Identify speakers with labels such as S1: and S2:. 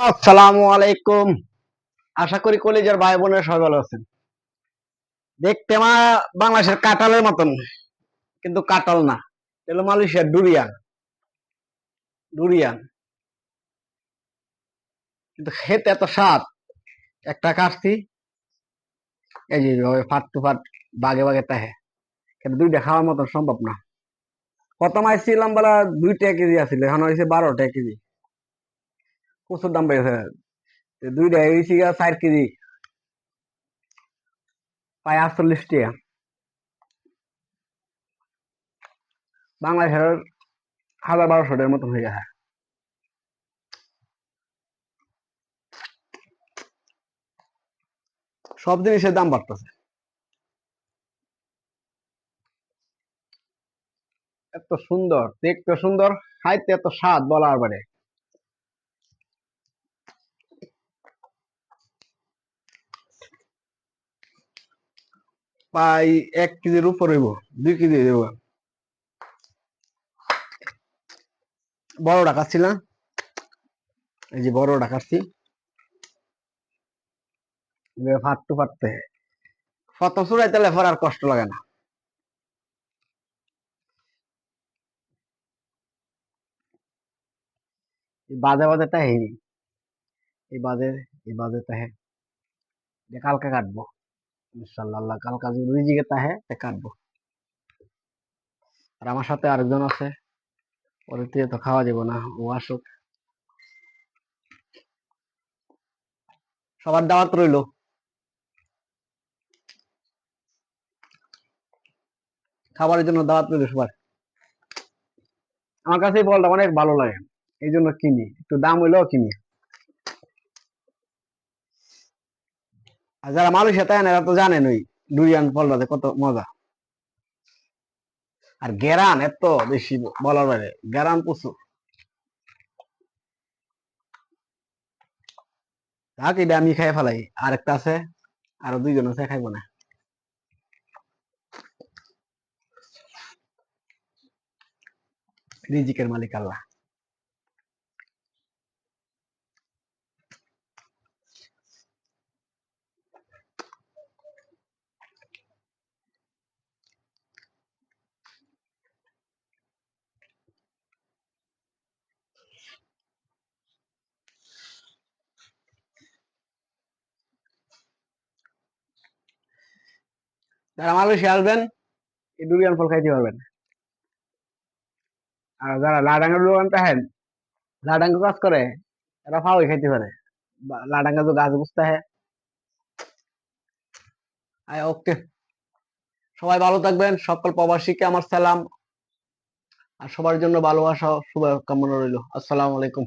S1: আসসালামু আলাইকুম। আশা করি কলেজের ভাই বোনের ভালো আছেন। দেখতে মা বাংলাদেশের কাঁঠালের মতন, কিন্তু কাঁঠাল না। এলো মালয়েশিয়ার ডুরিয়ান। ডুরিয়ান। কিন্তু খেতে এত স্বাদ। একটা কাটছি। এই যে ফাট টু ফাট, বাগে বাগে তাহে। কিন্তু দুইটা খাওয়ার মতন সম্ভব না। কত মাস ছিলাম দুইটা কেজি আছিল, এখন হয়েছে বারোটা কেজি। প্রচুর দাম বেড়েছে। দুইটা গিয়া চার কেজি। প্রায় আটচল্লিশ টাকা। বাংলাদেশের হাজার বারোশো টাকার মতন হয়ে গেছে। সব জিনিসের দাম বাড়তেছে। এত সুন্দর, দেখতে সুন্দর, খাইতে এত স্বাদ বলার বারে প্রায় এক কেজির উপর হইব, দুই কেজি দেব বড় কাটছি না। এই যে বড় কাটছি। ফাটতে ফাটতে। ফত চুড়াই তাহলে পর আর কষ্ট লাগে না। বাজে বাজে তাহে এই বাজে, এই বাজেটা তাহে যে কালকে কাটবো। ইনশাল্লাহ কালকা যদি রিজিকে তাহে তে কাটবো। আর আমার সাথে আরেকজন আছে, ওর দিয়ে তো খাওয়া যাব না, ও আসুক। সবার দাওয়াত রইল। খাবারের জন্য দাওয়াত রইল সবার। আমার কাছে এই ফলটা অনেক ভালো লাগে এই জন্য কিনি। একটু দাম হইলেও কিনি। আর যারা মালয়েশিয়া তাই না এরা তো জানেন ওই ডুরিয়ান ফলটাতে কত মজা। আর গেরান এত বেশি বলার বাইরে, গেরান প্রচুর। থাক এটা আমি খাই ফেলাই। আরেকটা আছে, আরও দুইজন আছে, খাইবো না। রিজিকের মালিক আল্লাহ। যারা মালয়েশিয়া আসবেন, এই ডুরিয়ান ফল খাইতে পারবেন। আর যারা লাডাঙ্গা দোকান থাকেন, লাডাঙ্গা কাজ করে এরা ফাওয়াই খাইতে পারে। লাডাঙ্গা তো গাছ বুঝতে হয়। ওকে। সবাই ভালো থাকবেন, সকল প্রবাসীকে আমার সালাম। আর সবার জন্য ভালোবাসা, শুভকামনা রইল। আসসালামু আলাইকুম।